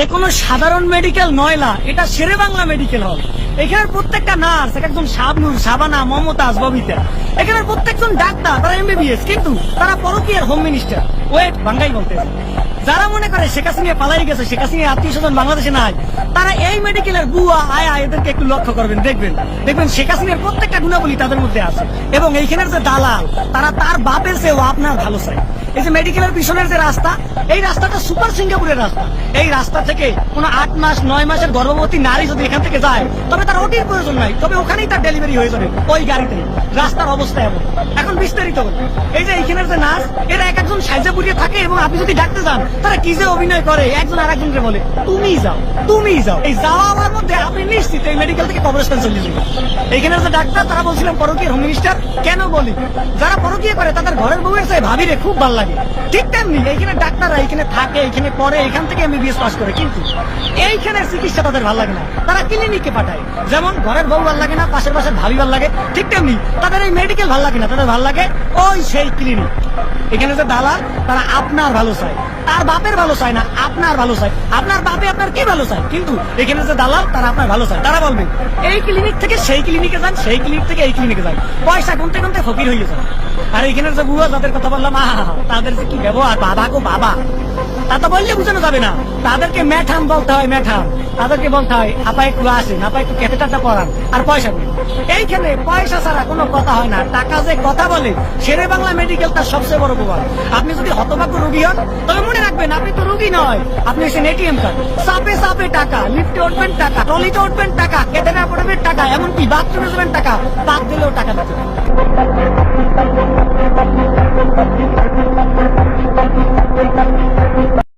এ কোনো সাধারণ মেডিকেল নয়লা এটা শেরে বাংলা মেডিকেল হল এখানে প্রত্যেকটা নার্স এক একজন শাবনুর, শাবানা, মমতাজ ববিতা এখানে প্রত্যেকজন ডাক্তার, তারা এমবিবিএস কিন্তু তারা পরকীয়ার হোম মিনিস্টার ওয়েট বাঙ্গাই বলতে যারা মনে করে শেখ হাসিনা পালাই গেছে, শেখ হাসিনা আত্মীয় স্বজন বাংলাদেশে নাই, তারা এই মেডিকেলের বুয়া, আয়া এদেরকে একটু লক্ষ্য করবেন, দেখবেন। দেখবেন শেখ হাসিনার প্রত্যেকটা গুণাবলী তাদের মধ্যে আছে। এবং এইখানের যে দালাল, তারা তার বাপের চেয়েও আপনার ভালো চাই। এই যে মেডিকেলের পিছনের যে রাস্তা, এই রাস্তাটা সুপার সিঙ্গাপুরের রাস্তা। এই রাস্তা থেকে কোনো আট মাস, নয় মাসের গর্ভবতী নারী যদি এখান থেকে যায়, তবে তার ওটির প্রয়োজন নাই, তবে ওখানেই তার ডেলিভারি হয়ে যাবে, ওই গাড়িতে। রাস্তার অবস্থা এমন। এখন বিস্তারিত এই যে এইখানের যে নার্স, এরা এক সাইজে থাকে এবং আপনি যদি ডাকতে যান, তারা কি যে অভিনয় করে? একজন আর একজনকে বলে তুমি যাও তুমি যাও। এই যাওয়া আমার মধ্যে আপনি নিশ্চিত এই মেডিকেল থেকে চলে যাবেন এইখানে যে ডাক্তার, তারা বলছিলাম পরকীয় হোম মিনিস্টার কেন বলি? যারা পরকীয় করে, তাদের ঘরের খুব ভালো লাগে। ঠিক তেমনি ডাক্তাররা থাকে পড়ে এখান থেকে এমবিবিএস পাস করে। কিন্তু এইখানে চিকিৎসা তাদের ভালো লাগে না। তারা ক্লিনিকে পাঠায়। যেমন ঘরের বউ ভালো লাগে না, পাশের পাশের ভাবি ভালো লাগে। ঠিক তেমনি তাদের এই মেডিকেল ভালো লাগে না, তাদের ভালো লাগে ওই সেই ক্লিনিক এখানে যে দালাল তারা আপনার ভালো চায়। তার বাপের ভালো চায় না, আপনার ভালো চায়। আপনার বাপে আপনার কি ভালো চায়? কিন্তু এখানে যে দালাল, তারা আপনার ভালো চায়। তারা বলবে, এই ক্লিনিক থেকে সেই ক্লিনিকে যান, সেই ক্লিনিক থেকে এই ক্লিনিকে যান। পয়সা গুনতে গুনতে ফকির হয়ে যান আর এখানে যে বুয়া, যাদের কথা বললাম, আহা, তাদের যে কি ব্যবহার, বাবা গো বাবা। তা তো বললে বুঝানো যাবে না। তাদেরকে ম্যাঠাম বলতে হয়, ম্যাঠাম। তাদেরকে বলতে হয়, আপা একটু আসেন, আপা একটু ক্যাপিটালটা পড়ান আর পয়সা দিন এইখানে পয়সা ছাড়া কোনো কথা হয় না। টাকা যে কথা বলে শেরে বাংলা মেডিকেল তার সবচেয়ে বড় প্রভাব আপনি যদি হতভাগ্য রুগী হন, তবে মনে রাখবেন আপনি তো রুগী নয়। আপনি এসে এটিএম কার্ড। সাপে সাপে টাকা, লিফটে উঠবেন টাকা টলিতে উঠবেন টাকা না পড়বেন টাকা, এমনকি বাথরুমে যাবেন টাকা, বাদ দিলেও টাকা দিতে